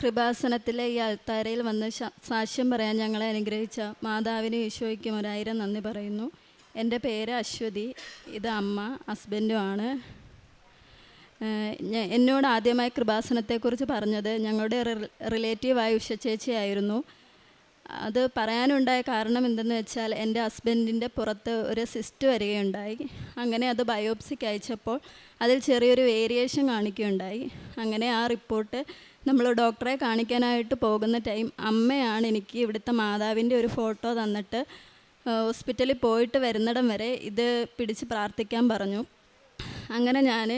കൃപാസനത്തിലെ ഈ അൾത്താരയിൽ വന്ന് സാക്ഷ്യം പറയാൻ ഞങ്ങളെ അനുഗ്രഹിച്ച മാതാവിന് ഈശോയ്ക്കും ഒരായിരം നന്ദി പറയുന്നു. എന്റെ പേര് അശ്വതി ഇത് അമ്മ ഹസ്ബൻഡും ആണ്. എന്നോട് ആദ്യമായി കൃപാസനത്തെക്കുറിച്ച് പറഞ്ഞത് ഞങ്ങളുടെ റിലേറ്റീവായ ഉഷ ചേച്ചിയായിരുന്നു അത് പറയാനുണ്ടായ കാരണം എന്തെന്ന് വെച്ചാൽ എന്റെ ഹസ്ബൻഡിന്റെ പുറത്ത് ഒരു സിസ്റ്റ് വരികയുണ്ടായി. അങ്ങനെ അത് ബയോപ്സിക്ക് അയച്ചപ്പോൾ അതിൽ ചെറിയൊരു വേരിയേഷൻ കാണിക്കുകയുണ്ടായി. അങ്ങനെ ആ റിപ്പോർട്ട് നമ്മൾ ഡോക്ടറെ കാണിക്കാനായിട്ട് പോകുന്ന ടൈം അമ്മയാണ് എനിക്ക് ഇവിടുത്തെ മാതാവിന്റെ ഒരു ഫോട്ടോ തന്നിട്ട് ഹോസ്പിറ്റലിൽ പോയിട്ട് വരുന്നിടം വരെ ഇത് പിടിച്ച് പ്രാർത്ഥിക്കാൻ പറഞ്ഞു. അങ്ങനെ ഞാൻ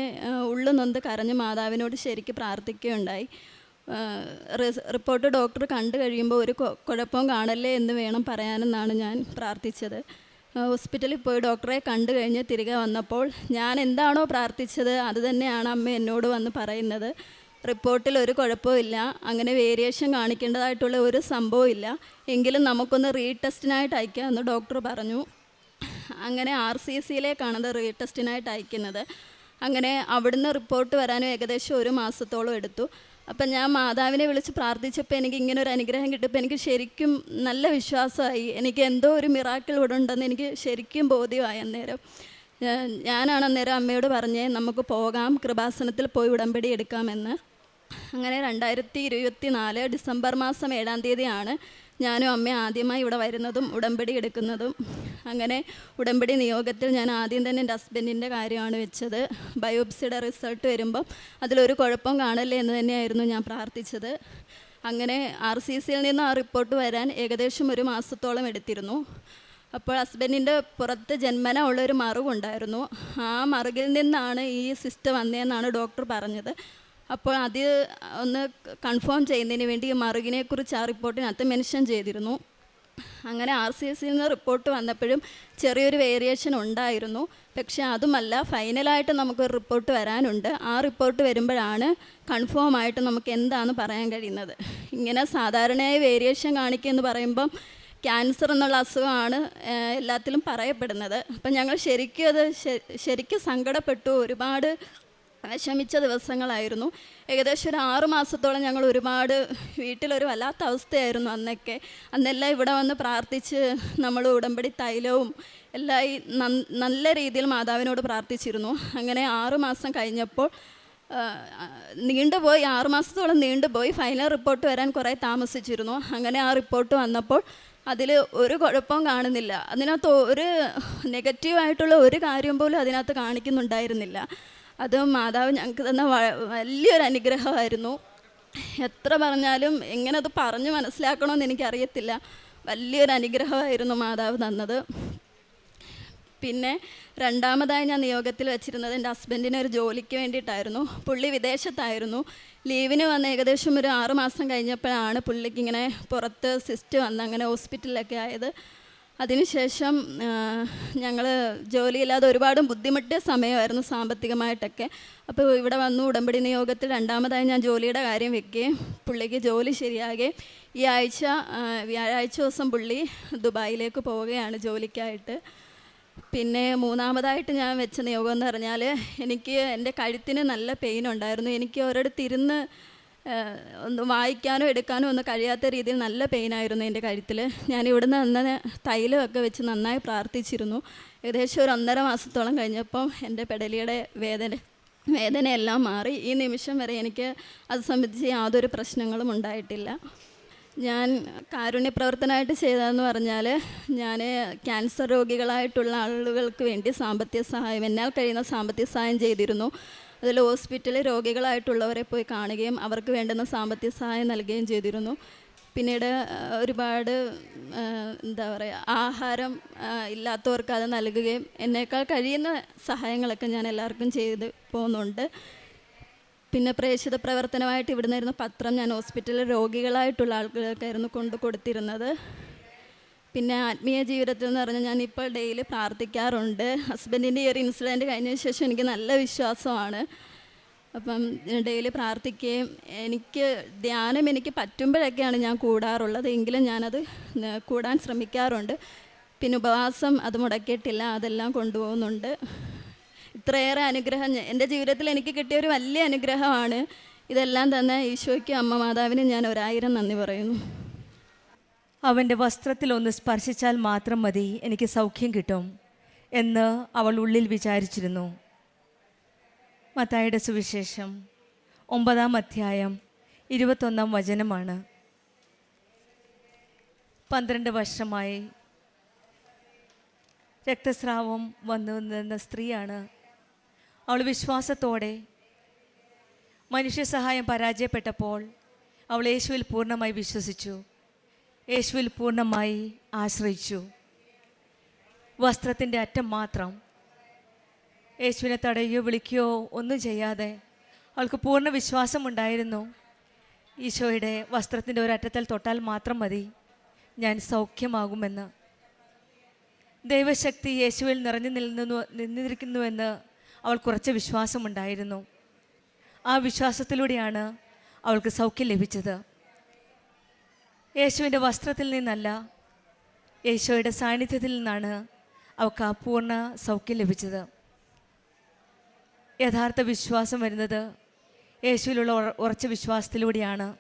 ഉള്ളു നൊന്ത് കരഞ്ഞ് മാതാവിനോട് ശരിക്ക് പ്രാർത്ഥിക്കുകയുണ്ടായി. റിപ്പോർട്ട് ഡോക്ടർ കണ്ടു കഴിയുമ്പോൾ ഒരു കുഴപ്പവും കാണല്ലേ എന്ന് വേണം പറയാനെന്നാണ് ഞാൻ പ്രാർത്ഥിച്ചത്. ഹോസ്പിറ്റലിൽ പോയി ഡോക്ടറെ കണ്ടു കഴിഞ്ഞ് തിരികെ വന്നപ്പോൾ ഞാൻ എന്താണോ പ്രാർത്ഥിച്ചത് അത് തന്നെയാണ് അമ്മ എന്നോട് വന്ന് പറയുന്നത്. റിപ്പോർട്ടിൽ ഒരു കുഴപ്പമില്ല. അങ്ങനെ വേരിയേഷൻ കാണിക്കേണ്ടതായിട്ടുള്ള ഒരു സംഭവം ഇല്ല എങ്കിലും നമുക്കൊന്ന് റീടെസ്റ്റിനായിട്ട് അയക്കാം എന്ന് ഡോക്ടർ പറഞ്ഞു. അങ്ങനെ ആർ സി സിയിലേക്കാണ് അത് റീടെസ്റ്റിനായിട്ട് അയക്കുന്നത്. അങ്ങനെ അവിടുന്ന് റിപ്പോർട്ട് വരാനും ഏകദേശം ഒരു മാസത്തോളം എടുത്തു. അപ്പം ഞാൻ മാതാവിനെ വിളിച്ച് പ്രാർത്ഥിച്ചപ്പോൾ എനിക്ക് ഇങ്ങനെ ഒരു അനുഗ്രഹം കിട്ടിയപ്പോൾ എനിക്ക് ശരിക്കും നല്ല വിശ്വാസമായി. എനിക്ക് എന്തോ ഒരു മിറാക്കിൾ ഇവിടെ ഉണ്ടെന്ന് എനിക്ക് ശരിക്കും ബോധ്യമായി അന്നേരം. ഞാനാണ് അന്നേരം അമ്മയോട് പറഞ്ഞേ നമുക്ക് പോകാം കൃപാസനത്തിൽ പോയി ഉടമ്പടി എടുക്കാമെന്ന്. അങ്ങനെ രണ്ടായിരത്തി ഇരുപത്തി നാല് ഡിസംബർ മാസം ഏഴാം തീയതിയാണ് ഞാനും അമ്മ ആദ്യമായി ഇവിടെ വരുന്നതും ഉടമ്പടി എടുക്കുന്നതും. അങ്ങനെ ഉടമ്പടി നിയോഗത്തിൽ ഞാൻ ആദ്യം തന്നെ എന്റെ ഹസ്ബൻഡിന്റെ കാര്യമാണ് വെച്ചത്. ബയോപ്സിയുടെ റിസൾട്ട് വരുമ്പം അതിലൊരു കുഴപ്പം കാണല്ലേ എന്ന് തന്നെയായിരുന്നു ഞാൻ പ്രാർത്ഥിച്ചത്. അങ്ങനെ ആർ സി സിയിൽ നിന്ന് ആ റിപ്പോർട്ട് വരാൻ ഏകദേശം ഒരു മാസത്തോളം എടുത്തിരുന്നു. അപ്പോൾ ഹസ്ബൻഡിന്റെ പുറത്ത് ജന്മന ഉള്ളൊരു മറുകുണ്ടായിരുന്നു ആ മറുകിൽ നിന്നാണ് ഈ സിസ്റ്റ് വന്നതെന്നാണ് ഡോക്ടർ പറഞ്ഞത്. അപ്പോൾ അത് ഒന്ന് കൺഫേം ചെയ്യുന്നതിന് വേണ്ടി മറുകിനെക്കുറിച്ച് ആ റിപ്പോർട്ടിനകത്ത് മെൻഷൻ ചെയ്തിരുന്നു. അങ്ങനെ ആർ സി എസ് നിന്ന് റിപ്പോർട്ട് വന്നപ്പോഴും ചെറിയൊരു വേരിയേഷൻ ഉണ്ടായിരുന്നു. പക്ഷേ അതുമല്ല ഫൈനലായിട്ട് നമുക്കൊരു റിപ്പോർട്ട് വരാനുണ്ട്. ആ റിപ്പോർട്ട് വരുമ്പോഴാണ് കൺഫേം ആയിട്ട് നമുക്ക് എന്താണെന്ന് പറയാൻ കഴിയുന്നത്. ഇങ്ങനെ സാധാരണയായി വേരിയേഷൻ കാണിക്കുക എന്ന് പറയുമ്പം ക്യാൻസർ എന്നുള്ള അസുഖമാണ് എല്ലാത്തിലും പറയപ്പെടുന്നത്. അപ്പം ഞങ്ങൾ ശരിക്കും അത് ശരിക്കും സങ്കടപ്പെട്ടു. ഒരുപാട് വിഷമിച്ച ദിവസങ്ങളായിരുന്നു. ഏകദേശം ഒരു ആറു മാസത്തോളം ഞങ്ങൾ ഒരുപാട് വീട്ടിലൊരു വല്ലാത്ത അവസ്ഥയായിരുന്നു അന്നൊക്കെ. അന്നെല്ലാം ഇവിടെ വന്ന് പ്രാർത്ഥിച്ച് നമ്മൾ ഉടമ്പടി തൈലവും എല്ലാം ഈ നല്ല രീതിയിൽ മാതാവിനോട് പ്രാർത്ഥിച്ചിരുന്നു. അങ്ങനെ ആറു മാസം കഴിഞ്ഞപ്പോൾ നീണ്ടുപോയി നീണ്ടുപോയി ആറുമാസത്തോളം നീണ്ടുപോയി ഫൈനൽ റിപ്പോർട്ട് വരാൻ കുറേ താമസിച്ചിരുന്നു. അങ്ങനെ ആ റിപ്പോർട്ട് വന്നപ്പോൾ അതിൽ ഒരു കുഴപ്പവും കാണുന്നില്ല. അതിനകത്ത് ഒരു നെഗറ്റീവായിട്ടുള്ള ഒരു കാര്യം പോലും അതിനകത്ത് കാണിക്കുന്നുണ്ടായിരുന്നില്ല. അത് മാതാവ് ഞങ്ങൾക്ക് തന്ന വലിയൊരു അനുഗ്രഹമായിരുന്നു. എത്ര പറഞ്ഞാലും എങ്ങനെ അത് പറഞ്ഞു മനസ്സിലാക്കണമെന്ന് എനിക്കറിയത്തില്ല. വലിയൊരു അനുഗ്രഹമായിരുന്നു മാതാവ് തന്നത്. പിന്നെ രണ്ടാമതായി ഞാൻ നിയോഗത്തിൽ വെച്ചിരുന്നത് എന്റെ ഹസ്ബൻഡിന് ഒരു ജോലിക്ക് വേണ്ടിയിട്ടായിരുന്നു. പുള്ളി വിദേശത്തായിരുന്നു. ലീവിന് വന്ന് ഏകദേശം ഒരു ആറ് മാസം കഴിഞ്ഞപ്പോഴാണ് പുള്ളിക്ക് ഇങ്ങനെ പുറത്ത് സിസ്റ്റ് വന്ന് അങ്ങനെ ഹോസ്പിറ്റലിലൊക്കെ ആയത്. അതിനുശേഷം ഞങ്ങൾ ജോലിയില്ലാതെ ഒരുപാട് ബുദ്ധിമുട്ടിയ സമയമായിരുന്നു സാമ്പത്തികമായിട്ടൊക്കെ. അപ്പോൾ ഇവിടെ വന്നു ഉടമ്പടി നിയോഗത്തിൽ രണ്ടാമതായി ഞാൻ ജോലിയുടെ കാര്യം വെക്കുകയും പുള്ളിക്ക് ജോലി ശരിയാകുകയും ഈ ആഴ്ച വ്യാഴാഴ്ച ദിവസം പുള്ളി ദുബായിലേക്ക് പോവുകയാണ് ജോലിക്കായിട്ട്. പിന്നെ മൂന്നാമതായിട്ട് ഞാൻ വെച്ച നിയോഗം എന്ന് പറഞ്ഞാൽ എനിക്ക് എന്റെ കഴുത്തിന് നല്ല പെയിൻ ഉണ്ടായിരുന്നു. എനിക്ക് ഏഹ്, ഒന്ന് വായിക്കാനോ എടുക്കാനോ ഒന്നും കഴിയാത്ത രീതിയിൽ നല്ല പെയിനായിരുന്നു എന്റെ കഴുത്തിൽ. ഞാൻ ഇവിടുന്ന് അന്ന് തൈലമൊക്കെ വെച്ച് നന്നായി പ്രാർത്ഥിച്ചിരുന്നു. ഏകദേശം ഒരു ഒന്നര മാസത്തോളം കഴിഞ്ഞപ്പം എന്റെ പെടലിയുടെ വേദന വേദനയെല്ലാം മാറി. ഈ നിമിഷം വരെ എനിക്ക് അത് സംബന്ധിച്ച് യാതൊരു പ്രശ്നങ്ങളും ഉണ്ടായിട്ടില്ല. ഞാൻ കാരുണ്യ പ്രവർത്തനമായിട്ട് ചെയ്തതെന്ന് പറഞ്ഞാൽ ഞാൻ ക്യാൻസർ രോഗികളായിട്ടുള്ള ആളുകൾക്ക് വേണ്ടി സാമ്പത്തിക സഹായം എന്നാൽ കഴിയുന്ന സാമ്പത്തിക സഹായം ചെയ്തിരുന്നു. അതിൽ ഹോസ്പിറ്റലിൽ രോഗികളായിട്ടുള്ളവരെ പോയി കാണുകയും അവർക്ക് വേണ്ടുന്ന സാമ്പത്തിക സഹായം നൽകുകയും ചെയ്തിരുന്നു. പിന്നീട് ഒരുപാട് എന്താ പറയുക ആഹാരം ഇല്ലാത്തവർക്ക് അത് നൽകുകയും എന്നേക്കാൾ കഴിയുന്ന സഹായങ്ങളൊക്കെ ഞാൻ എല്ലാവർക്കും ചെയ്ത് പോകുന്നുണ്ട്. പിന്നെ പ്രേക്ഷിത പ്രവർത്തനമായിട്ട് ഇവിടുന്ന് നിന്നായിരുന്നു പത്രം ഞാൻ ഹോസ്പിറ്റലിൽ രോഗികളായിട്ടുള്ള ആളുകൾക്കായിരുന്നു കൊണ്ട് കൊടുത്തിരുന്നത്. പിന്നെ ആത്മീയ ജീവിതത്തിൽ എന്ന് പറഞ്ഞാൽ ഞാൻ ഇപ്പോൾ ഡെയിലി പ്രാർത്ഥിക്കാറുണ്ട്. ഹസ്ബൻഡിന്റെ ഈ ഒരു ഇൻസിഡന്റ് കഴിഞ്ഞതിന് ശേഷം എനിക്ക് നല്ല വിശ്വാസമാണ്. അപ്പം ഡെയിലി പ്രാർത്ഥിക്കുകയും എനിക്ക് ധ്യാനം എനിക്ക് പറ്റുമ്പോഴൊക്കെയാണ് ഞാൻ കൂടാറുള്ളത്. എങ്കിലും ഞാനത് കൂടാൻ ശ്രമിക്കാറുണ്ട്. പിന്നെ ഉപവാസം അത് മുടക്കിയിട്ടില്ല അതെല്ലാം കൊണ്ടുപോകുന്നുണ്ട്. ഇത്രയേറെ അനുഗ്രഹം എന്റെ ജീവിതത്തിൽ എനിക്ക് കിട്ടിയ ഒരു വലിയ അനുഗ്രഹമാണ്. ഇതെല്ലാം തന്നെ ഈശോയ്ക്കും അമ്മ മാതാവിനും ഞാൻ ഒരായിരം നന്ദി പറയുന്നു. അവന്റെ വസ്ത്രത്തിൽ ഒന്ന് സ്പർശിച്ചാൽ മാത്രം മതി എനിക്ക് സൗഖ്യം കിട്ടും എന്ന് അവൾ ഉള്ളിൽ വിചാരിച്ചിരുന്നു. മത്തായുടെ സുവിശേഷം ഒമ്പതാം അധ്യായം ഇരുപത്തൊന്നാം വചനമാണ്. പന്ത്രണ്ട് വർഷമായി രക്തസ്രാവം വന്നു നിന്ന സ്ത്രീയാണ്. അവൾ വിശ്വാസത്തോടെ മനുഷ്യ സഹായം പരാജയപ്പെട്ടപ്പോൾ അവൾ യേശുവിൽ പൂർണമായി വിശ്വസിച്ചു. യേശുവിൽ പൂർണമായി ആശ്രയിച്ചു. വസ്ത്രത്തിന്റെ അറ്റം മാത്രം. യേശുവിനെ തടയുകയോ വിളിക്കുകയോ ഒന്നും ചെയ്യാതെ അവൾക്ക് പൂർണ വിശ്വാസമുണ്ടായിരുന്നു ഈശോയുടെ വസ്ത്രത്തിന്റെ ഒരറ്റത്തിൽ തൊട്ടാൽ മാത്രം മതി. ഞാൻ സൗഖ്യമാകുമെന്ന്. ദൈവശക്തി യേശുവിൽ നിറഞ്ഞു നിന്നു നിന്നിരിക്കുന്നുവെന്ന് അവൾ കുറച്ച് വിശ്വാസമുണ്ടായിരുന്നു. ആ വിശ്വാസത്തിലൂടെയാണ് അവൾക്ക് സൗഖ്യം ലഭിച്ചത്. യേശുവിന്റെ വസ്ത്രത്തിൽ നിന്നല്ല യേശോയുടെ സാന്നിധ്യത്തിൽ നിന്നാണ് അവൾക്ക് ആ പൂർണ സൗഖ്യം ലഭിച്ചത്. യഥാർത്ഥ വിശ്വാസം വരുന്നത് യേശുവിലുള്ള ഉറച്ച വിശ്വാസത്തിലൂടെയാണ്.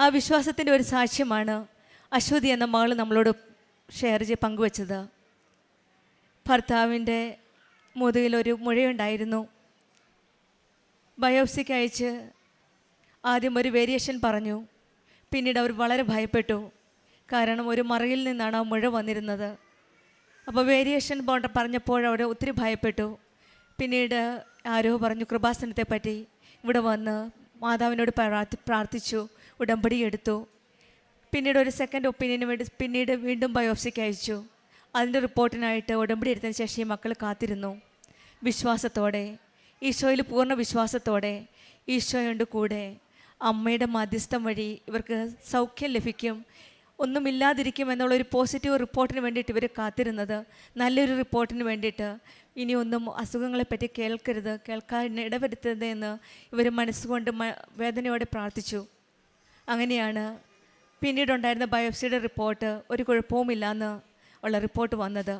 ആ വിശ്വാസത്തിന്റെ ഒരു സാക്ഷ്യമാണ് അശ്വതി എന്ന മകൾ നമ്മളോട് ഷെയർ ചെയ്ത് പങ്കുവച്ചത്. ഭർത്താവിന്റെ മുതുകിലൊരു മുഴയുണ്ടായിരുന്നു. ബയോപ്സിക്ക് അയച്ച് ആദ്യം ഒരു വേരിയേഷൻ പറഞ്ഞു. പിന്നീട് അവർ വളരെ ഭയപ്പെട്ടു. കാരണം ഒരു മറയിൽ നിന്നാണ് ആ മുഴ വന്നിരുന്നത്. അപ്പോൾ വേരിയേഷൻ പോണ്ട പറഞ്ഞപ്പോൾ അവർ ഒത്തിരി ഭയപ്പെട്ടു. പിന്നീട് ആരോ പറഞ്ഞു കൃപാസനത്തെ പറ്റി ഇവിടെ വന്ന് മാതാവിനോട് പ്രാർത്ഥി പ്രാർത്ഥിച്ചു ഉടമ്പടി എടുത്തു. പിന്നീട് ഒരു സെക്കൻഡ് ഒപ്പീനിയന് വേണ്ടി പിന്നീട് വീണ്ടും ബയോപ്സിക്ക് അയച്ചു. അതിന്റെ റിപ്പോർട്ടിനായിട്ട് ഉടമ്പടി എടുത്തതിന് ശേഷം ഈ മക്കൾ കാത്തിരുന്നു. വിശ്വാസത്തോടെ ഈശോയിൽ പൂർണ വിശ്വാസത്തോടെ ഈശോയുണ്ട് കൂടെ അമ്മയുടെ മാധ്യസ്ഥം വഴി ഇവർക്ക് സൗഖ്യം ലഭിക്കും. ഒന്നുമില്ലാതിരിക്കും എന്നുള്ള ഒരു പോസിറ്റീവ് റിപ്പോർട്ടിന് വേണ്ടിയിട്ട് ഇവർ കാത്തിരുന്നത്. നല്ലൊരു റിപ്പോർട്ടിന് വേണ്ടിയിട്ട്. ഇനി ഒന്നും അസുഖങ്ങളെപ്പറ്റി കേൾക്കരുത്. കേൾക്കാൻ ഇടവരുത്തരുത് എന്ന് ഇവർ മനസ്സുകൊണ്ട് വേദനയോടെ പ്രാർത്ഥിച്ചു. അങ്ങനെയാണ് പിന്നീടുണ്ടായിരുന്ന ബയോപ്സിയുടെ റിപ്പോർട്ട് ഒരു കുഴപ്പവുമില്ലാന്ന് ഉള്ള റിപ്പോർട്ട് വന്നത്.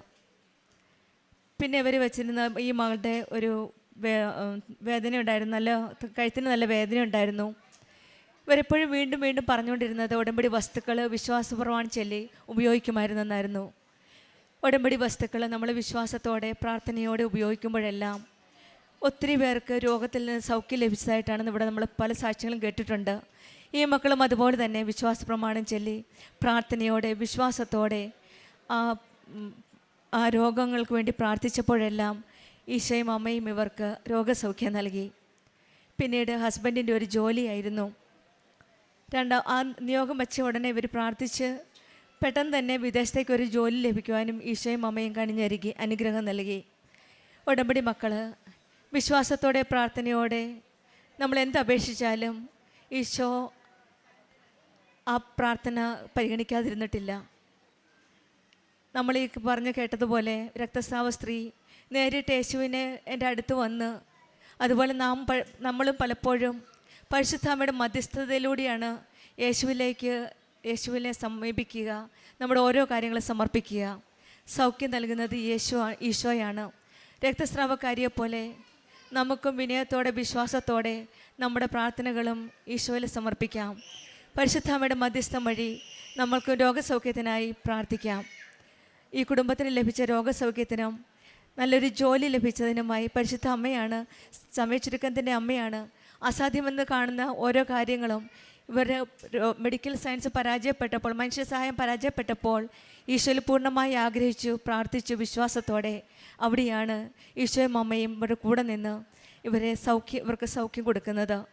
പിന്നെ ഇവർ വെച്ചിരുന്ന ഈ മകളുടെ ഒരു വേദന ഉണ്ടായിരുന്നു നല്ല കഴുത്തിന് നല്ല വേദന ഉണ്ടായിരുന്നു ഇവരെപ്പോഴും വീണ്ടും വീണ്ടും പറഞ്ഞുകൊണ്ടിരുന്നത് ഉടമ്പടി വസ്തുക്കൾ വിശ്വാസപൂർവമാണ് ചൊല്ലി ഉപയോഗിക്കുമായിരുന്നെന്നായിരുന്നു. ഉടമ്പടി വസ്തുക്കൾ നമ്മൾ വിശ്വാസത്തോടെ പ്രാർത്ഥനയോടെ ഉപയോഗിക്കുമ്പോഴെല്ലാം ഒത്തിരി പേർക്ക് രോഗത്തിൽ നിന്ന് സൗഖ്യം ലഭിച്ചതായിട്ടാണ് ഇവിടെ നമ്മൾ പല സാക്ഷ്യങ്ങളും കേട്ടിട്ടുണ്ട്. ഈ മക്കളും അതുപോലെ തന്നെ വിശ്വാസ പ്രമാണം ചൊല്ലി പ്രാർത്ഥനയോടെ വിശ്വാസത്തോടെ ആ ആ രോഗങ്ങൾക്ക് വേണ്ടി പ്രാർത്ഥിച്ചപ്പോഴെല്ലാം ഈശോയും അമ്മയും ഇവർക്ക് രോഗസൗഖ്യം നൽകി. പിന്നീട് ഹസ്ബൻഡിന്റെ ഒരു ജോലിയായിരുന്നു. രണ്ടാം ആ നിയോഗം വെച്ച ഉടനെ ഇവർ പ്രാർത്ഥിച്ച് പെട്ടെന്ന് തന്നെ വിദേശത്തേക്ക് ഒരു ജോലി ലഭിക്കുവാനും ഈശോയും അമ്മയും കണിഞ്ഞരികി അനുഗ്രഹം നൽകി. ഉടമ്പടി മക്കൾ വിശ്വാസത്തോടെ പ്രാർത്ഥനയോടെ നമ്മൾ എന്ത് അപേക്ഷിച്ചാലും ഈശോ ആ പ്രാർത്ഥന പരിഗണിക്കാതിരുന്നിട്ടില്ല. നമ്മൾ ഈ പറഞ്ഞു കേട്ടതുപോലെ രക്തസ്രാവ സ്ത്രീ നേരിട്ട് യേശുവിനെ എന്റെ അടുത്ത് വന്ന് അതുപോലെ നാം നമ്മളും പലപ്പോഴും പരിശുദ്ധാമയുടെ മധ്യസ്ഥതയിലൂടെയാണ് യേശുവിലേക്ക് യേശുവിനെ സമീപിക്കുക നമ്മുടെ ഓരോ കാര്യങ്ങളും സമർപ്പിക്കുക. സൗഖ്യം നൽകുന്നത് യേശു ഈശോയാണ്. രക്തസ്രാവക്കാരിയെ പോലെ നമുക്കും വിനയത്തോടെ വിശ്വാസത്തോടെ നമ്മുടെ പ്രാർത്ഥനകളും ഈശോയിൽ സമർപ്പിക്കാം. പരിശുദ്ധാമയുടെ മധ്യസ്ഥം വഴി നമ്മൾക്ക് രോഗസൗഖ്യത്തിനായി പ്രാർത്ഥിക്കാം. ഈ കുടുംബത്തിന് ലഭിച്ച രോഗസൗഖ്യത്തിനും നല്ലൊരു ജോലി ലഭിച്ചതിനുമായി പരിശുദ്ധ അമ്മയാണ് സമയ ചുരുക്കത്തിന്റെ അമ്മയാണ് അസാധ്യമെന്ന് കാണുന്ന ഓരോ കാര്യങ്ങളും ഇവരുടെ മെഡിക്കൽ സയൻസ് പരാജയപ്പെട്ടപ്പോൾ മനുഷ്യ സഹായം പരാജയപ്പെട്ടപ്പോൾ ഈശോയിൽ പൂർണമായി ആഗ്രഹിച്ചു പ്രാർത്ഥിച്ചു വിശ്വാസത്തോടെ അവിടെയാണ് ഈശോയും അമ്മയും ഇവരുടെ കൂടെ നിന്ന് ഇവരെ സൗഖ്യം ഇവർക്ക് സൗഖ്യം കൊടുക്കുന്നത്.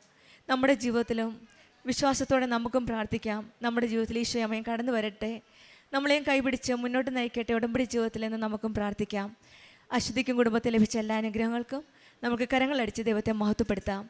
നമ്മുടെ ജീവിതത്തിലും വിശ്വാസത്തോടെ നമുക്കും പ്രാർത്ഥിക്കാം. നമ്മുടെ ജീവിതത്തിൽ ഈശോയും അമ്മയും കടന്നു വരട്ടെ. നമ്മളെയും കൈപിടിച്ച് മുന്നോട്ട് നയിക്കട്ടെ. ഉടമ്പടി ജീവിതത്തിൽ നിന്ന് നമുക്കും പ്രാർത്ഥിക്കാം. അശ്വതിക്കും കുടുംബത്തിൽ ലഭിച്ച എല്ലാ അനുഗ്രഹങ്ങൾക്കും നമുക്ക് കരങ്ങളടിച്ച് ദൈവത്തെ മഹത്വപ്പെടുത്താം.